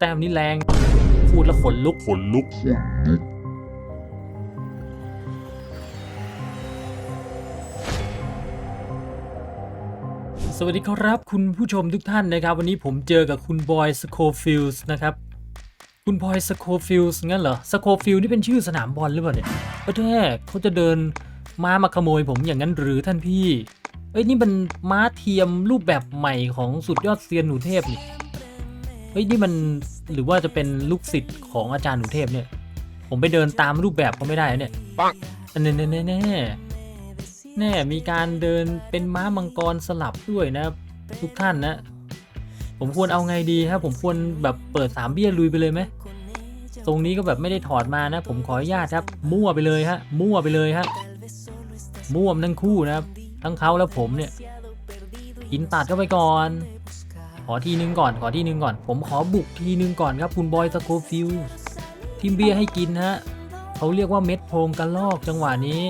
แต้มนี้แรงพูดแล้วขนลุกขนลุก ขนลุก สวัสดีครับคุณผู้ชมทุกท่านนะครับ วันนี้ผมเจอกับคุณบอยสโคฟิลส์นะครับ คุณบอยสโคฟิลส์งั้นเหรอสโคฟิลนี่เป็นชื่อสนามบอลหรือเปล่าเนี่ยก็แท้เขาจะเดินม้ามาขโมยผมอย่างนั้นหรือท่านพี่ เอ้ยนี่มันม้าเทียมรูปแบบใหม่ของสุดยอดเซียนหนูเทพนี่ เฮ้ยนี่มันหรือว่าจะเป็นลูกศิษย์ของอาจารย์หนูเทพเนี่ย ผมไปเดินตามรูปแบบเขาไม่ได้นะเนี่ยปังแน่แน่แน่แน่แน่มีการเดินเป็นม้ามังกรสลับด้วยนะ ทุกท่านนะ ผมควรเอาไงดีครับ ผมควรแบบเปิดสามเบี้ยลุยไปเลยไหมตรงนี้ก็แบบไม่ได้ถอดมานะ ผมขออนุญาตครับ มั่วไปเลยฮะ มั่วไปเลยฮะมั่วมทั้งคู่นะครับ ทั้งเขาและผมเนี่ยกินตัดเข้าไปก่อน ขอทีนึงก่อน ขอทีนึงก่อน ผมขอบุกทีนึงก่อนครับคุณบอยสโคฟิลทิมเบียร์ให้กินฮะเขาเรียกว่าเม็ดโพรงกระลอกจังหวะนี้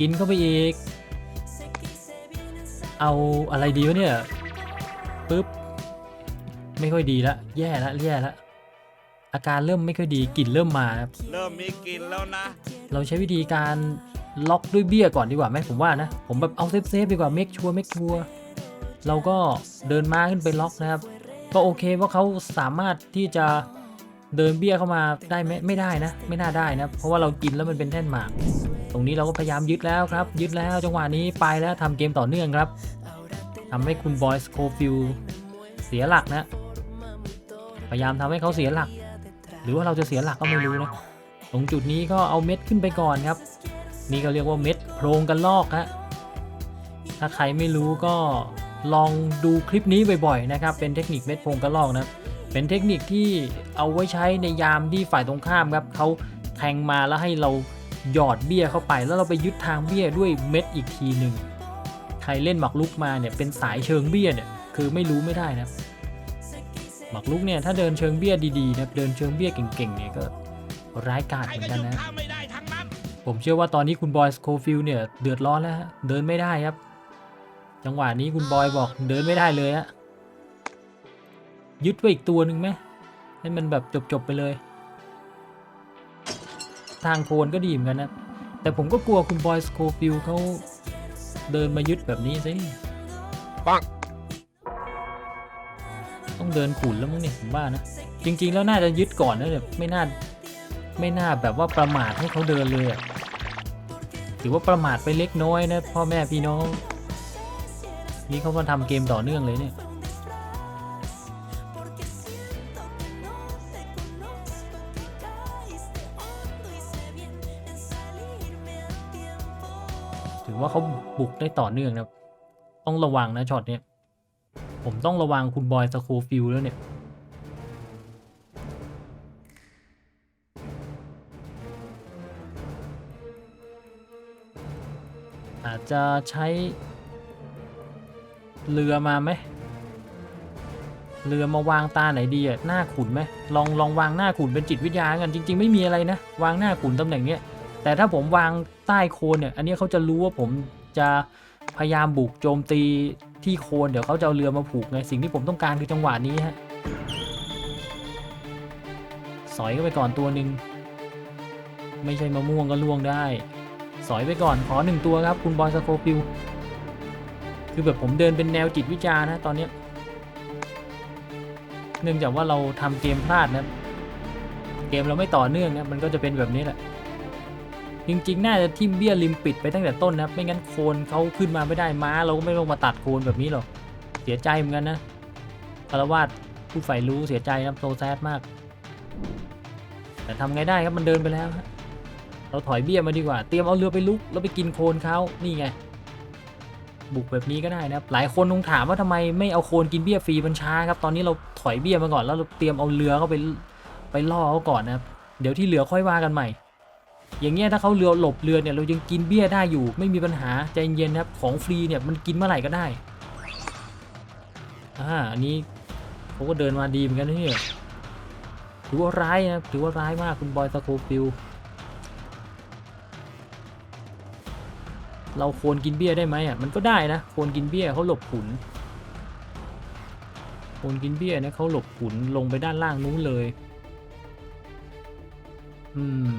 กินเข้าไปอีก เอาอะไรดีวะเนี่ยปึ๊บไม่ค่อยดีละแย่ละแย่ละอาการเริ่มไม่ค่อยดีกลิ่นเริ่มมาครับเริ่มมีกลิ่นแล้วนะ เราใช้วิธีการล็อกด้วยเบี้ยก่อนดีกว่าไหมผมว่านะ ผมแบบเอาเซฟเซฟๆดีกว่าเมคชัวร์เมคชัวร์ เราก็เดินม้าขึ้นไปล็อกนะครับ ก็โอเคว่าเขาสามารถที่จะเดินเบี้ยเข้ามาได้ไหมไม่ได้นะ ไม่น่าได้นะ เพราะว่าเรากินแล้วมันเป็นแท่นหมาก ตรงนี้เราก็พยายามยึดแล้วครับ ยึดแล้วจังหวะนี้ไปแล้วทำเกมต่อเนื่องครับทำให้คุณบอยสโคฟิลเสียหลักนะ พยายามทำให้เขาเสียหลัก หรือว่าเราจะเสียหลักก็ไม่รู้นะตรงจุดนี้ก็เอาเม็ดขึ้นไปก่อนครับ นี่ก็เรียกว่าเม็ดโพรงกันลอกฮะถ้าใครไม่รู้ก็ ลองดูคลิปนี้บ่อยๆนะครับ เป็นเทคนิคเม็ดพงกันลอกนะเป็นเทคนิคที่เอาไว้ใช้ในยามที่ฝ่ายตรงข้ามครับเขาแทงมาแล้วให้เราหยอดเบี้ยเข้าไป แล้วเราไปยึดทางเบี้ยด้วยเม็ดอีกทีหนึ่งใครเล่นหมักลุกมาเนี่ยเป็นสายเชิงเบี้ยเนี่ยคือไม่รู้ไม่ได้นะหมักลุกเนี่ยถ้าเดินเชิงเบี้ยดีๆนะเดินเชิงเบี้ยเก่งๆเนี่ยก็ร้ายกาจเหมือนกันนะ ผมเชื่อว่าตอนนี้คุณบอยสโคฟิลเนี่ยเดือดร้อนแล้วฮะเดินไม่ได้ครับ จังหวะนี้คุณบอยบอกเดินไม่ได้เลยฮะยึดไว้อีกตัวหนึ่งไหมให้มันแบบจบๆไปเลย ทางโคนก็ดีเหมือนกันนะ แต่ผมก็กลัวคุณบอยสโคฟิลเขาเดินมายึดแบบนี้สิปังต้องเดินขุนแล้วมั้งเนี่ยผมว่านะ จริง ๆ แล้วน่าจะยึดก่อนนะเนี่ยไม่น่าไม่น่าแบบว่าประมาทให้เขาเดินเลยอะถือว่าประมาทไปเล็กน้อยนะพ่อแม่พี่น้อง นี่เขามาทำเกมต่อเนื่องเลยเนี่ยถือว่าเขาบุกได้ต่อเนื่องนะครับต้องระวังนะช็อตเนี้ยผมต้องระวังคุณบอยสโคฟิลแล้วเนี่ยอาจจะใช้ เรือมาไหมเรือมาวางตาไหนดีอะหน้าขุนไหมลองลองวางหน้าขุนเป็นจิตวิทยากันจริง ๆ ไม่มีอะไรนะ วางหน้าขุนตำแหน่งเนี้ยแต่ถ้าผมวางใต้โคนเนี่ยอันนี้เขาจะรู้ว่าผมจะพยายามบุกโจมตีที่โคนเดี๋ยวเขาจะเอาเรือมาผูกไงสิ่งที่ผมต้องการคือจังหวะนี้ฮะสอยเข้าไปก่อนตัวหนึ่งไม่ใช่มะม่วงก็ล่วงได้ สอยไปก่อนขอหนึ่งตัวครับ คุณบอยสโคปิว คือแบบผมเดินเป็นแนวจิตวิจารณ์นะตอนนี้ เนื่องจากว่าเราทำเกมพลาดนะเกมเราไม่ต่อเนื่องนะมันก็จะเป็นแบบนี้แหละ จริงๆ น่าจะทิมเบี้ยริมปิดไปตั้งแต่ต้นนะไม่งั้นโคนเขาขึ้นมาไม่ได้ม้า เราก็ไม่ต้องมาตัดโคนแบบนี้หรอก เสียใจเหมือนกันนะคารวาสผู้ใฝ่รู้เสียใจนะครับโซแซดมาก แต่ทำไงได้ครับมันเดินไปแล้วเราถอยเบี้ยมาดีกว่า เตรียมเอาเรือไปลุกแล้วไปกินโคนเขานี่ไง บุกแบบนี้ก็ได้นะครับ หลายคนคงถามว่าทำไมไม่เอาโคนกินเบี้ยฟรีมันช้าครับ ตอนนี้เราถอยเบี้ยมาก่อนแล้วเราเตรียมเอาเรือเข้าไปไปล่อเขาก่อนนะครับ เดี๋ยวที่เหลือค่อยว่ากันใหม่ อย่างเงี้ยถ้าเขาเรือหลบเรือเนี่ยเรายังกินเบี้ยได้อยู่ ไม่มีปัญหาใจเย็นนะครับ ของฟรีเนี่ยมันกินเมื่อไหร่ก็ได้ อ่า อันนี้เขาก็เดินมาดีเหมือนกันนี่ถือว่าร้ายนะถือว่าร้ายมากคุณบอยสโคฟิล เราโคนกินเบี้ยได้ไหมอะมันก็ได้นะโคนกินเบี้ยเขาหลบขุนโคนกินเบี้ยเนี่ยเขาหลบขุนลงไปด้านล่างนู้นเลย อืม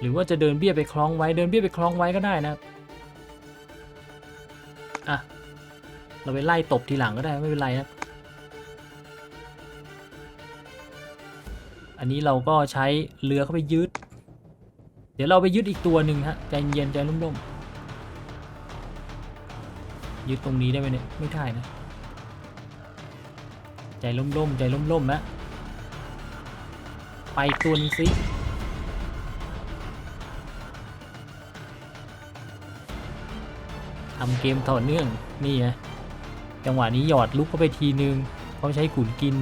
หรือว่าจะเดินเบี้ยไปคล้องไว้เดินเบี้ยไปคล้องไว้ก็ได้นะอะเราไปไล่ตบทีหลังก็ได้ไม่เป็นไรนะอันนี้เราก็ใช้เรือเข้าไปยึด ดี๋ยวเราไปยึดอีกตัวหนึ่งฮะใจเย็นใจร่มๆยึดตรงนี้ได้ไหมเนี่ยไม่ได้นะ ใจร่มๆใจร่มๆนะไปตัวนึงสิทำเกมต่อเนื่องนี่ไงจังหวะนี้หยอดลุกเข้าไปทีนึงเขาใช้ขุนกิน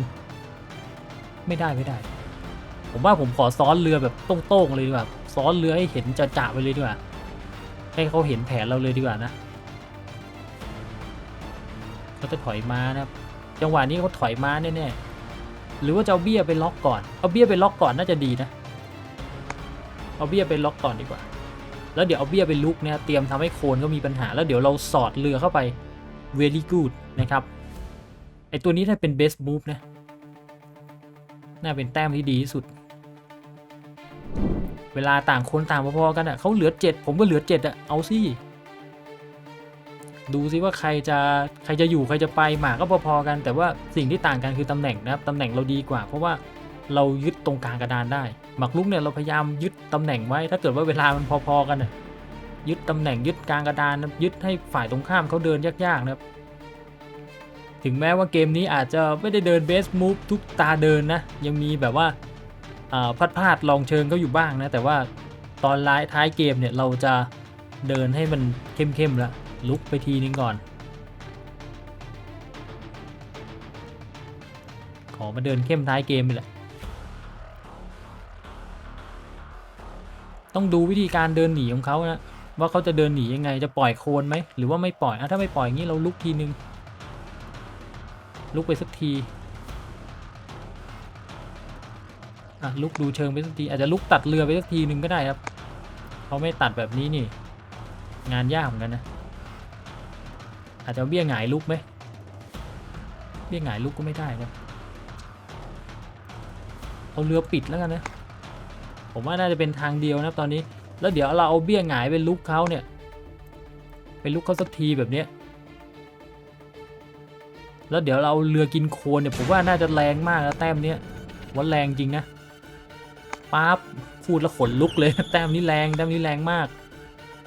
ไม่ได้ไม่ได้ ผมว่าผมขอซ้อนเรือแบบโต้งๆเลยดีกว่า ซ้อนเรือให้เห็นจะๆไปเลยดีกว่า ให้เขาเห็นแผนเราเลยดีกว่านะเขาจะถอยมานะครับ จังหวะนี้เขาถอยมาแน่ๆหรือว่าจะเอาเบี้ยไปล็อกก่อน เอาเบี้ยไปล็อกก่อนน่าจะดีนะ เอาเบี้ยไปล็อกก่อนดีกว่า แล้วเดี๋ยวเอาเบี้ยไปลุกเนี่ยเตรียมทำให้โคนก็มีปัญหา แล้วเดี๋ยวเราสอดเรือเข้าไป very good นะครับ ไอตัวนี้ถ้าเป็น best move นะ น่าเป็นแต้มที่ดีที่สุด เวลาต่างคนต่างพอๆกันอะเขาเหลือ 7 ผมก็เหลือ7อะเอาสิดูซิว่าใครจะใครจะอยู่ใครจะไปหมาก็พอๆกัน แต่ว่าสิ่งที่ต่างกันคือตำแหน่งนะครับตำแหน่งเราดีกว่า เพราะว่าเรายึดตรงกลางกระดานได้ หมักลุกเนี่ยเราพยายามยึดตำแหน่งไว้ ถ้าเกิดว่าเวลามันพอๆกันน่ะยึดตำแหน่งยึดกลางกระดานยึดให้ฝ่ายตรงข้ามเขาเดินยากๆนะครับ ถึงแม้ว่าเกมนี้อาจจะไม่ได้เดินเบสมูฟทุกตาเดินนะ ยังมีแบบว่า พลาดพลาดลองเชิงก็อยู่บ้างนะ แต่ว่าตอนท้ายท้ายเกมเนี่ยเราจะเดินให้มันเข้มๆแล้วลุกไปทีนึงก่อน ขอมาเดินเข้มท้ายเกมไปแหละต้องดูวิธีการเดินหนีของเขานะว่าเขาจะเดินหนียังไงจะปล่อยโคลนไหมหรือว่าไม่ปล่อยอถ้าไม่ปล่อยอย่างนี้เราลุกทีนึงลุกไปสักที อะลุกดูเชิงไปสักที อาจจะลุกตัดเรือไปสักทีหนึ่งก็ได้ครับเขาไม่ตัดแบบนี้นี่ งานยากเหมือนกันนะ อาจจะเบี้ยหงายลุกไหมเบี้ยหงายลุกก็ไม่ได้ครับเอาเรือปิดแล้วกันนะ ผมว่าน่าจะเป็นทางเดียวนะตอนนี้ แล้วเดี๋ยวเราเอาเบี้ยหงายไปลุกเขาเนี่ยไปลุกเขาสักทีแบบเนี้ยแล้วเดี๋ยวเราเอาเรือกินโคลนเนี่ยผมว่าน่าจะแรงมากแล้วแต้มเนี้ยว่าแรงจริงนะ ปั๊บพูดแล้วขนลุกเลย แต้มนี้แรงแต้มนี้แรงมาก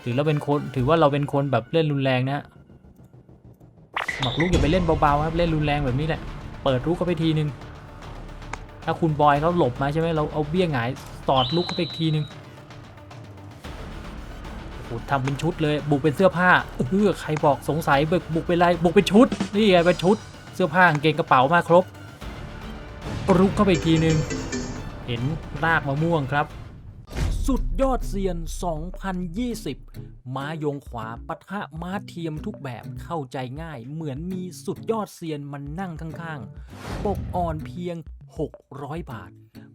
ถือเราเป็นคนถือว่าเราเป็นคนแบบเล่นรุนแรงนะหมักลุกอย่าไปเล่นเบาๆครับเล่นรุนแรงแบบนี้แหละ เปิดลุกเข้าไปทีนึงถ้าคุณบอยเขาหลบมาใช่ไหมเราเอาเบี้ยหงายสอดลุกเข้าไปอีกทีนึงโอ้โหทำเป็นชุดเลยบุกเป็นเสื้อผ้าเออใครบอกสงสัยบุกบุกเป็นไรบุกเป็นชุดนี่ไงเป็นชุดเสื้อผ้ากางเกงกระเป๋ามาครบ รุกเข้าไปอีกทีนึง ห็นรากมะม่วงครับ สุดยอดเซียน 2020 ม้ายงขวาปะทะม้าเทียมทุกแบบเข้าใจง่าย เหมือนมีสุดยอดเซียนมันนั่งข้างๆ ปกอ่อนเพียง 600 บาท